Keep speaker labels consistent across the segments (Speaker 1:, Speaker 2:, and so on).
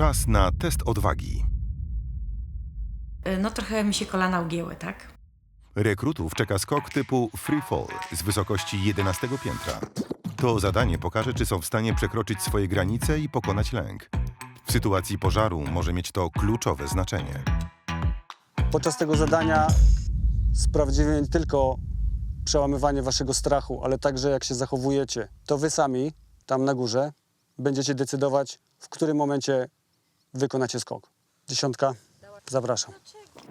Speaker 1: Czas na test odwagi.
Speaker 2: Y, No trochę mi się kolana ugięły, tak?
Speaker 1: Rekrutów czeka skok typu free fall z wysokości 11 piętra. To zadanie pokaże, czy są w stanie przekroczyć swoje granice i pokonać lęk. W sytuacji pożaru może mieć to kluczowe znaczenie.
Speaker 3: Podczas tego zadania sprawdzimy nie tylko przełamywanie waszego strachu, ale także jak się zachowujecie. To wy sami, tam na górze, będziecie decydować, w którym momencie wykonacie skok. Dziesiątka, zapraszam.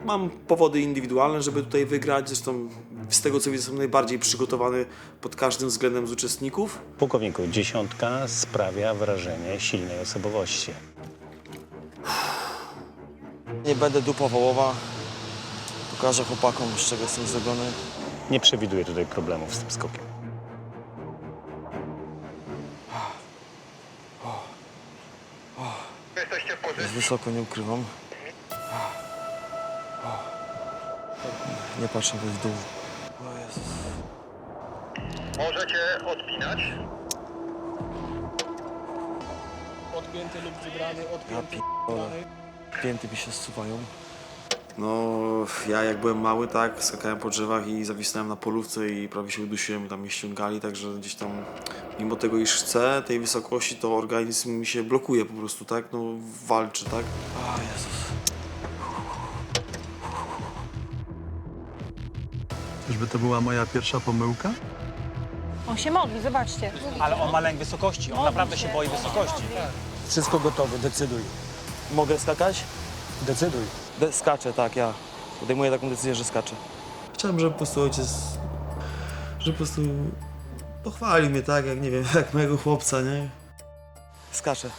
Speaker 4: Mam powody indywidualne, żeby tutaj wygrać. Zresztą z tego co widzę, jestem najbardziej przygotowany pod każdym względem z uczestników.
Speaker 5: Pułkowniku, dziesiątka sprawia wrażenie silnej osobowości.
Speaker 6: Nie będę dupa wołowa. Pokażę chłopakom, z czego jestem zrobiony.
Speaker 5: Nie przewiduję tutaj problemów z tym skokiem.
Speaker 6: Jest wysoko, nie ukrywam. Nie patrzę w dół. O Jezus.
Speaker 7: Możecie odpinać.
Speaker 8: Odpięty lub wybrany,
Speaker 6: Ja
Speaker 8: odpięty,
Speaker 6: p***ole. Pięty mi się zsuwają.
Speaker 4: No, ja jak byłem mały, tak, skakałem po drzewach i zawisnąłem na polówce i prawie się udusiłem, tam mnie ściągali, także gdzieś tam, mimo tego, iż chcę tej wysokości, to organizm mi się blokuje po prostu, tak, no, walczy, tak.
Speaker 6: O Jezus.
Speaker 9: Czyżby to była moja pierwsza pomyłka?
Speaker 10: On się modli, zobaczcie.
Speaker 8: Ale on ma lęk wysokości, on naprawdę się boi wysokości.
Speaker 3: Wszystko gotowe, decyduj.
Speaker 6: Mogę skakać?
Speaker 3: Decyduj.
Speaker 6: De skaczę, tak, ja. Podejmuję taką decyzję, że skaczę.
Speaker 4: Chciałem, żeby po prostu ojciec, żeby po prostu pochwalił mnie, tak, jak, nie wiem, jak mojego chłopca, nie.
Speaker 6: Skaczę.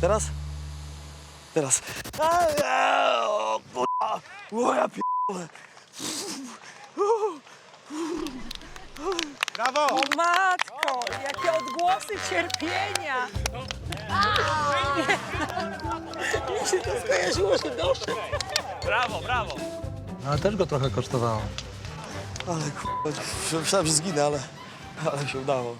Speaker 6: Teraz? Teraz. O kurwa! O ja p***ole.
Speaker 8: Brawo!
Speaker 10: O matko, jakie odgłosy cierpienia. Mi się to skojarzyło, że doszedł.
Speaker 8: Brawo, brawo!
Speaker 9: Ale też go trochę kosztowało.
Speaker 6: Ale kurwa, myślałem, że zginę, ale, ale się udało.